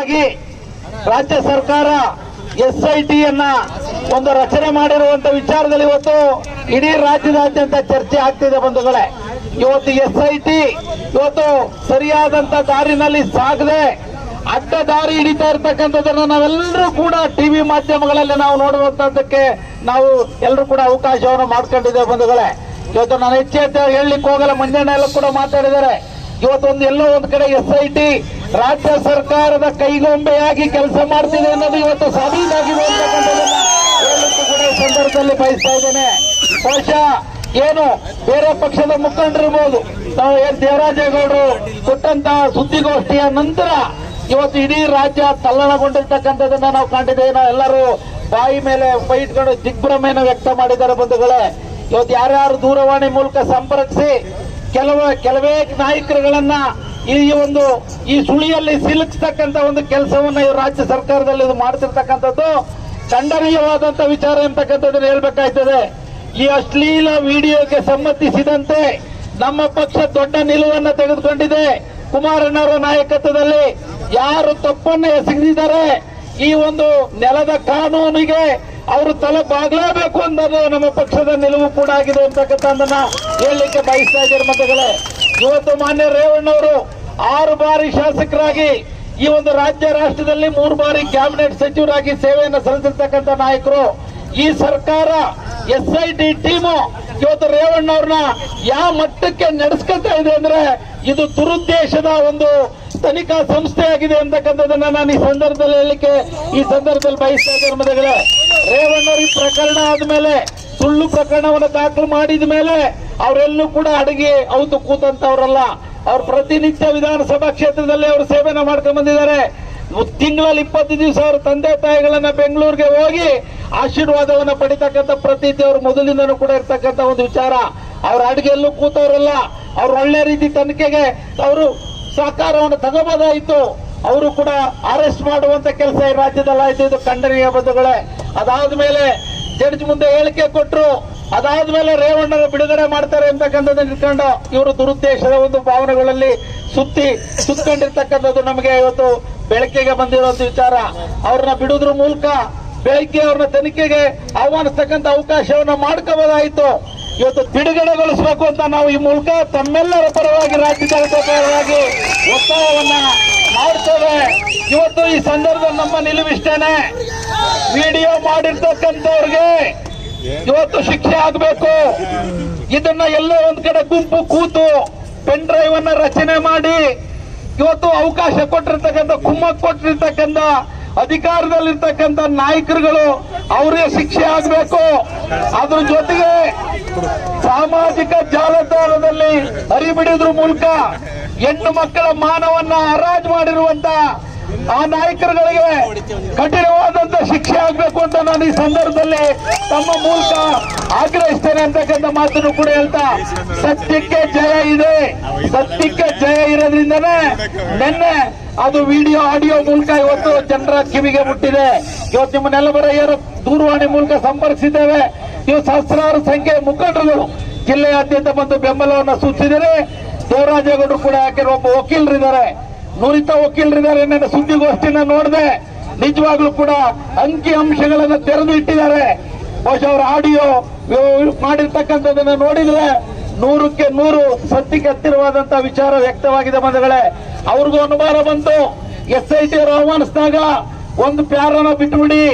ರಾಜ್ಯ ಸರ್ಕಾರ S I ಟಿಯನ್ನ ಒಂದು ರಚನೆ ಮಾಡಿರುವಂತ ವಿಚಾರದಲ್ಲಿ ಇವತ್ತು ಇಡೀ ರಾಜ್ಯದಾದ್ಯಂತ ಚರ್ಚೆ ಆಗ್ತಿದೆ ಬಂಧುಗಳೇ. ಇವತ್ತು ಎಸ್ ಐ ಟಿ ಇವತ್ತು ಸರಿಯಾದಂತ ದಾರಿನಲ್ಲಿ ಸಾಗದೆ ಅಡ್ಡ ದಾರಿ ಹಿಡಿತಾ ಇರ್ತಕ್ಕಂಥದ್ದನ್ನ ನಾವೆಲ್ಲರೂ ಕೂಡ ಟಿವಿ ಮಾಧ್ಯಮಗಳಲ್ಲಿ ನಾವು ನೋಡುವಂತದ್ದಕ್ಕೆ ನಾವು ಎಲ್ಲರೂ ಕೂಡ ಅವಕಾಶವನ್ನು ಮಾಡ್ಕೊಂಡಿದ್ದೇವೆ ಬಂಧುಗಳೇ. ಇವತ್ತು ನಾನು ಹೆಚ್ಚು ಹೆಚ್ಚು ಹೇಳಲಿಕ್ಕೆ ಹೋಗಲ್ಲ ಮಂಜಣ್ಣ ಎಲ್ಲ ಕೂಡ ಮಾತಾಡಿದ್ದಾರೆ. ಇವತ್ತೊಂದು ಎಲ್ಲೋ ಒಂದು ಕಡೆ ಎಸ್ ಐ ಟಿ ರಾಜ್ಯ ಸರ್ಕಾರದ ಕೈಗೊಂಬೆಯಾಗಿ ಕೆಲಸ ಮಾಡ್ತಿದೆ ಅನ್ನೋದು ಇವತ್ತು ಸಾಬೀತಾಗಿದೆ ಸಂದರ್ಭದಲ್ಲಿ ಬಯಸ್ತಾ ಇದ್ದೇನೆ. ಬಹುಶಃ ಏನು ಬೇರೆ ಪಕ್ಷದ ಮುಖಂಡರಿರ್ಬೋದು ನಾವು ಎಸ್ ದೇವರಾಜೇಗೌಡರು ಕೊಟ್ಟಂತಹ ಸುದ್ದಿಗೋಷ್ಠಿಯ ನಂತರ ಇವತ್ತು ಇಡೀ ರಾಜ್ಯ ತಲ್ಲಣಗೊಂಡಿರ್ತಕ್ಕಂಥದ್ದನ್ನ ನಾವು ಕಂಡಿದ್ದೇವೆ ನಾವು ಎಲ್ಲರೂ ಬಾಯಿ ಮೇಲೆ ಫೈಟ್ಗಳು ದಿಗ್ಭ್ರಮೆಯನ್ನು ವ್ಯಕ್ತ ಮಾಡಿದ್ದಾರೆ ಬಂಧುಗಳೇ. ಇವತ್ತು ಯಾರ್ಯಾರು ದೂರವಾಣಿ ಮೂಲಕ ಸಂಪರ್ಕಿಸಿ ಕೆಲವು, ಕೆಲವೇ ನಾಯಕರುಗಳನ್ನ ಈ ಒಂದು ಈ ಸುಳಿಯಲ್ಲಿ ಸಿಲುಕಿಸ್ತಕ್ಕಂತ ಒಂದು ಕೆಲಸವನ್ನ ಈ ರಾಜ್ಯ ಸರ್ಕಾರದಲ್ಲಿ ಇದು ಮಾಡ್ತಿರ್ತಕ್ಕಂಥದ್ದು ಖಂಡನೀಯವಾದಂತ ವಿಚಾರ ಎಂಬತಕ್ಕಂಥದ್ದನ್ನ ಹೇಳ್ಬೇಕಾಯ್ತದೆ. ಈ ಅಶ್ಲೀಲ ವಿಡಿಯೋಗೆ ಸಂಬಂಧಿಸಿದಂತೆ ನಮ್ಮ ಪಕ್ಷ ದೊಡ್ಡ ನಿಲುವನ್ನ ತೆಗೆದುಕೊಂಡಿದೆ. ಕುಮಾರಣ್ಣವರ ನಾಯಕತ್ವದಲ್ಲಿ ಯಾರು ತಪ್ಪನ್ನ ಎಸಗಿದ್ದಾರೆ ಈ ಒಂದು ನೆಲದ ಕಾನೂನಿಗೆ ಅವರು ತಲೆ ಬಾಗ್ಲೇಬೇಕು ಅನ್ನೋದು ನಮ್ಮ ಪಕ್ಷದ ನಿಲುವು ಕೂಡ ಆಗಿದೆ ಅಂತಕ್ಕಂಥದ್ದನ್ನ ಹೇಳಲಿಕ್ಕೆ ಬಯಸ್ತಾ ಇದ್ದಾರೆ ಮತಗಳೇ. ಇವತ್ತು ಮಾನ್ಯ ರೇವಣ್ಣವರು ಆರು ಬಾರಿ ಶಾಸಕರಾಗಿ ಈ ಒಂದು ರಾಜ್ಯ ರಾಷ್ಟ್ರದಲ್ಲಿ ಮೂರು ಬಾರಿ ಕ್ಯಾಬಿನೆಟ್ ಸಚಿವರಾಗಿ ಸೇವೆಯನ್ನು ಸಲ್ಲಿಸಿರ್ತಕ್ಕಂಥ ನಾಯಕರು. ಈ ಸರ್ಕಾರ ಎಸ್ ಐ ಟಿ ಟೀಮು ಇವತ್ತು ರೇವಣ್ಣವ್ರನ್ನ ಯಾವ ಮಟ್ಟಕ್ಕೆ ನಡೆಸ್ಕೊತಾ ಇದೆ ಅಂದ್ರೆ ಇದು ದುರುದ್ದೇಶದ ಒಂದು ತನಿಖಾ ಸಂಸ್ಥೆ ಆಗಿದೆ ಅಂತಕ್ಕಂಥದ್ದನ್ನ ನಾನು ಈ ಸಂದರ್ಭದಲ್ಲಿ ಹೇಳಲಿಕ್ಕೆ ಈ ಸಂದರ್ಭದಲ್ಲಿ ಬಯಸ್ತಾ ಇದ್ದೇನೆ ರೇವಣ್ಣವ್ರ ಈ ಪ್ರಕರಣ ಆದ್ಮೇಲೆ ಸುಳ್ಳು ಪ್ರಕರಣವನ್ನು ದಾಖಲು ಮಾಡಿದ ಮೇಲೆ ಅವರೆಲ್ಲೂ ಕೂಡ ಅಡಿಗೆ ಅವತ್ತು ಕೂತಂತವ್ರಲ್ಲ ಅವ್ರು ಪ್ರತಿನಿತ್ಯ ವಿಧಾನಸಭಾ ಕ್ಷೇತ್ರದಲ್ಲಿ ಅವರು ಸೇವೆನ ಮಾಡ್ಕೊಂಡ್ ಬಂದಿದ್ದಾರೆ. ತಿಂಗಳಲ್ಲಿ ಇಪ್ಪತ್ತು ದಿವಸ ಅವ್ರ ತಂದೆ ತಾಯಿಗಳನ್ನ ಬೆಂಗಳೂರಿಗೆ ಹೋಗಿ ಆಶೀರ್ವಾದವನ್ನ ಪಡಿತಕ್ಕಂಥ ಪ್ರತೀತಿ ಅವ್ರ ಮೊದಲಿಂದನೂ ಕೂಡ ಇರ್ತಕ್ಕಂಥ ಒಂದು ವಿಚಾರ. ಅವ್ರ ಅಡುಗೆಯಲ್ಲೂ ಕೂತವರಲ್ಲ. ಅವ್ರು ಒಳ್ಳೆ ರೀತಿ ತನಿಖೆಗೆ ಅವರು ಸಹಕಾರವನ್ನು ತಗೋಬೋದಾಯಿತು. ಅವರು ಕೂಡ ಅರೆಸ್ಟ್ ಮಾಡುವಂತ ಕೆಲಸ ಈ ರಾಜ್ಯದಲ್ಲಿ ಆಯ್ತು ಇದು ಖಂಡನೀಯ ಬಂಧುಗಳೇ. ಅದಾದ್ಮೇಲೆ ಜಡ್ಜ್ ಮುಂದೆ ಹೇಳಿಕೆ ಕೊಟ್ಟರು ಅದಾದ್ಮೇಲೆ ರೇವಣ್ಣನ ಬಿಡುಗಡೆ ಮಾಡ್ತಾರೆ ಅಂತಕ್ಕಂಥದ್ದು ಇಟ್ಕೊಂಡು ಇವರು ದುರುದ್ದೇಶದ ಒಂದು ಭಾವನೆಗಳಲ್ಲಿ ಸುತ್ತಿ ಸುತ್ತಕೊಂಡಿರ್ತಕ್ಕಂಥದ್ದು ನಮಗೆ ಇವತ್ತು ಬೆಳಕಿಗೆ ಬಂದಿರುವಂತ ವಿಚಾರ. ಅವ್ರನ್ನ ಬಿಡುದ್ರ ಮೂಲಕ ಬೆಳಗ್ಗೆ ಅವ್ರನ್ನ ತನಿಖೆಗೆ ಆಹ್ವಾನಿಸ್ತಕ್ಕಂಥ ಅವಕಾಶವನ್ನ ಮಾಡ್ಕೋಬೋದಾಯಿತು. ಇವತ್ತು ಬಿಡುಗಡೆಗೊಳಿಸಬೇಕು ಅಂತ ನಾವು ಈ ಮೂಲಕ ತಮ್ಮೆಲ್ಲರ ಪರವಾಗಿ ರಾಜ್ಯದ ಪರವಾಗಿ ಒತ್ತಾಯವನ್ನ ಮಾಡ್ತೇವೆ. ಇವತ್ತು ಈ ಸಂದರ್ಭದಲ್ಲಿ ನಮ್ಮ ನಿಲುವಿಷ್ಟೇನೆ. ವಿಡಿಯೋ ಮಾಡಿರ್ತಕ್ಕಂಥವ್ರಿಗೆ ಇವತ್ತು ಶಿಕ್ಷೆ ಆಗಬೇಕು. ಇದನ್ನ ಎಲ್ಲೋ ಒಂದ್ ಕಡೆ ಗುಂಪು ಕೂತು ಪೆನ್ ಡ್ರೈವ್ ಅನ್ನ ರಚನೆ ಮಾಡಿ ಇವತ್ತು ಅವಕಾಶ ಕೊಟ್ಟಿರ್ತಕ್ಕಂಥ ಕುಮ್ಮಕ್ ಕೊಟ್ಟಿರ್ತಕ್ಕಂಥ, ಅಧಿಕಾರದಲ್ಲಿರ್ತಕ್ಕಂಥ ನಾಯಕರುಗಳು ಅವರೇ ಶಿಕ್ಷೆ ಆಗಬೇಕು. ಅದ್ರ ಜೊತೆಗೆ ಸಾಮಾಜಿಕ ಜಾಲತಾಣದಲ್ಲಿ ಅರಿಬಿಡಿದ್ರ ಮೂಲಕ ಹೆಣ್ಣು ಮಕ್ಕಳ ಮಾನವನ್ನ ಹರಾಜು ಮಾಡಿರುವಂತ ಆ ನಾಯಕರುಗಳಿಗೆ ಕಠಿಣವಾದಂತ ಶಿಕ್ಷೆ ಆಗ್ಬೇಕು ಅಂತ ನಾನು ಈ ಸಂದರ್ಭದಲ್ಲಿ ತಮ್ಮ ಮೂಲಕ ಆಗ್ರಹಿಸ್ತೇನೆ ಅಂತಕ್ಕಂಥ ಮಾತನ್ನು ಕೂಡ ಹೇಳ್ತಾ, ಸತ್ಯಕ್ಕೆ ಜಯ ಇದೆ. ಸತ್ಯಕ್ಕೆ ಜಯ ಇರೋದ್ರಿಂದನೇ ನಿನ್ನೆ ಅದು ವಿಡಿಯೋ, ಆಡಿಯೋ ಮೂಲಕ ಇವತ್ತು ಜನರ ಕಿವಿಗೆ ಮುಟ್ಟಿದೆ. ಇವತ್ತು ನಿಮ್ಮನ್ನೆಲ್ಲ ಬರೋ ದೂರವಾಣಿ ಮೂಲಕ ಸಂಪರ್ಕಿಸಿದ್ದೇವೆ. ಇವು ಸಹಸ್ರಾರು ಸಂಖ್ಯೆ ಮುಖಂಡರುಗಳು ಜಿಲ್ಲೆಯಾದ್ಯಂತ ಬಂದು ಬೆಂಬಲವನ್ನು ಸೂಚಿಸಿದರೆ ದೇವರಾಜೇಗೌಡರು ಕೂಡ ಹಾಕಿರುವ ಒಬ್ಬ ವಕೀಲರಿದ್ದಾರೆ. ನುರಿತ ವಕೀಲರಿದ್ದಾರೆ ನನ್ನ ಸುದ್ದಿಗೋಷ್ಠಿನ ನೋಡಿದೆ. ನಿಜವಾಗ್ಲೂ ಕೂಡ ಅಂಕಿ ಅಂಶಗಳನ್ನ ತೆರೆದು ಇಟ್ಟಿದ್ದಾರೆ. ಬಹುಶಃ ಅವರ ಆಡಿಯೋ ಮಾಡಿರ್ತಕ್ಕಂಥದ್ದನ್ನ ನೋಡಿದ್ರೆ ನೂರಕ್ಕೆ ನೂರು ಸತ್ಯಕ್ಕೆ ಹತ್ತಿರವಾದಂತಹ ವಿಚಾರ ವ್ಯಕ್ತವಾಗಿದೆ ಬಂಧುಗಳೇ. ಅವ್ರಿಗೂ ಅನುಮಾನ ಬಂತು. ಎಸ್ ಐ ಟಿ ಅವರು ಆಹ್ವಾನಿಸಿದಾಗ ಒಂದು ಪ್ಯಾರನ ಬಿಟ್ಬಿಡಿ.